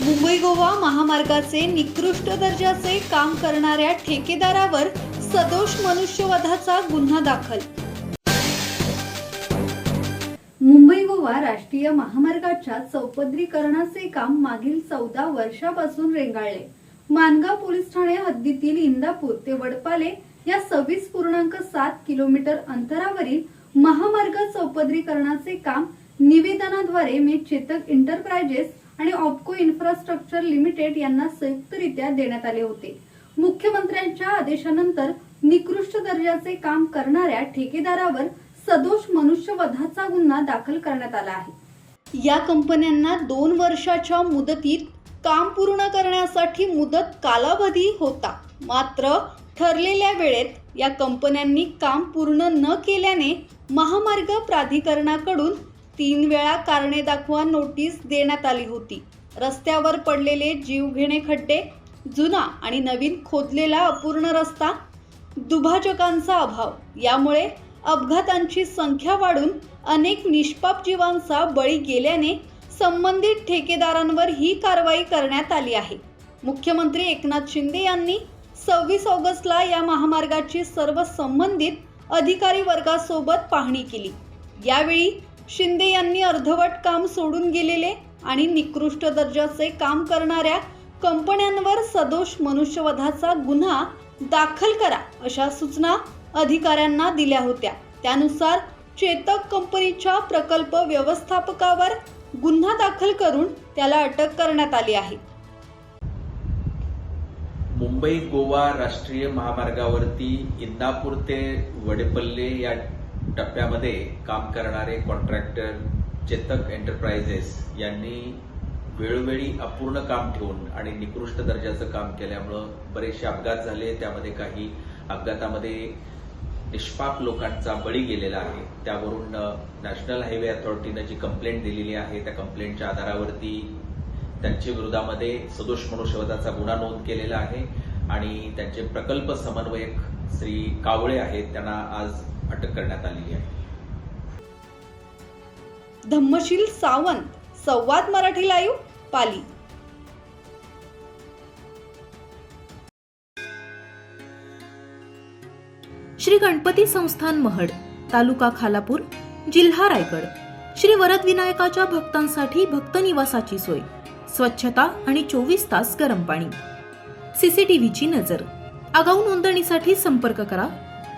मुंबई गोवा महामार्गाचे निकृष्ट दर्जाचे काम करणाऱ्या ठेकेदारावर सदोष मनुष्यवधाचा गुन्हा दाखल. मुंबई गोवा राष्ट्रीय महामार्गाच्या चौपदरीकरणाचे काम मागील चौदा वर्षापासून रेंगाळले. मानगाव पोलीस ठाणे हद्दीतील इंदापूर ते वडपाले या सव्वीस पूर्णांक सात किलोमीटर अंतरावरील महामार्ग चौपदरीकरणाचे काम निवेदनाद्वारे मे चेतक एंटरप्राइजेस आणि ऑप्को इन्फ्रास्ट्रक्चर लिमिटेड यांना संयुक्तरित्या देण्यात आले होते. मुख्यमंत्र्यांच्या आदेशानंतर निकृष्ट दर्जाचे काम करणाऱ्या ठेकेदारावर सदोष मनुष्यवधाचा गुन्हा दाखल करण्यात आला आहे. या कंपन्यांना दोन वर्षाच्या मुदतीत काम पूर्ण करण्यासाठी मुदत कालावधी होता. मात्र ठरलेल्या वेळेत या कंपन्यांनी काम पूर्ण न केल्याने महामार्ग प्राधिकरणाकडून तीन वेळा कारणे दाखवा नोटीस देण्यात आली होती. रस्त्यावर पडलेले जीवघेणे खड्डे जुना आणि नवीन खोदलेला अपूर्ण रस्ता दुभाजकांचा अभाव. यामुळे अपघातांची संख्या वाढून अनेक निष्पाप जीवांचा बळी गेल्याने संबंधित ठेकेदारांवर ही कारवाई करण्यात आली आहे. मुख्यमंत्री एकनाथ शिंदे यांनी सव्वीस ऑगस्टला या महामार्गाची सर्व संबंधित अधिकारी वर्गासोबत पाहणी केली. यावेळी शिंदे यांनी अर्धवट काम सोडून गेलेले आणि निकृष्ट दर्जाचे काम करणाऱ्या कंपन्यांवर सदोष मनुष्यवधाचा गुन्हा दाखल करा अशा सूचना अधिकाऱ्यांना दिल्या होत्या. त्यानुसार चेतक कंपनीच्या प्रकल्प व्यवस्थापकावर गुन्हा दाखल करून त्याला अटक करण्यात आली आहे. मुंबई गोवा राष्ट्रीय महामार्गावरती इंदापूर ते वडेपल्ले या टप्प्यामध्ये काम करणारे कॉन्ट्रॅक्टर चेतक एंटरप्राइजेस यांनी वेळोवेळी अपूर्ण काम ठेवून आणि निकृष्ट दर्जाचं काम केल्यामुळं बरेचसे अपघात झाले. त्यामध्ये काही अपघातामध्ये निष्पाप लोकांचा बळी गेलेला आहे. त्यावरून नॅशनल हायवे अथॉरिटीनं जी कंप्लेंट दिलेली आहे त्या कंप्लेंटच्या आधारावरती त्यांच्या विरोधामध्ये सदोष मनुष्यवधाचा गुन्हा नोंद केलेला आहे. आणि त्यांचे प्रकल्प समन्वयक श्री कावळे आहेत. त्यांना आज अटक करण्यात आलेली आहे. धम्मशील सावंत संवाद मराठी लाईव्ह पाली. श्री गणपती संस्थान महड तालुका खालापूर जिल्हा रायगड. श्री वरद विनायकाच्या भक्तांसाठी भक्त निवासाची सोय स्वच्छता आणि चोवीस तास गरम पाणी. सीसीटीव्हीची नजर. आगाऊ नोंदणीसाठी संपर्क करा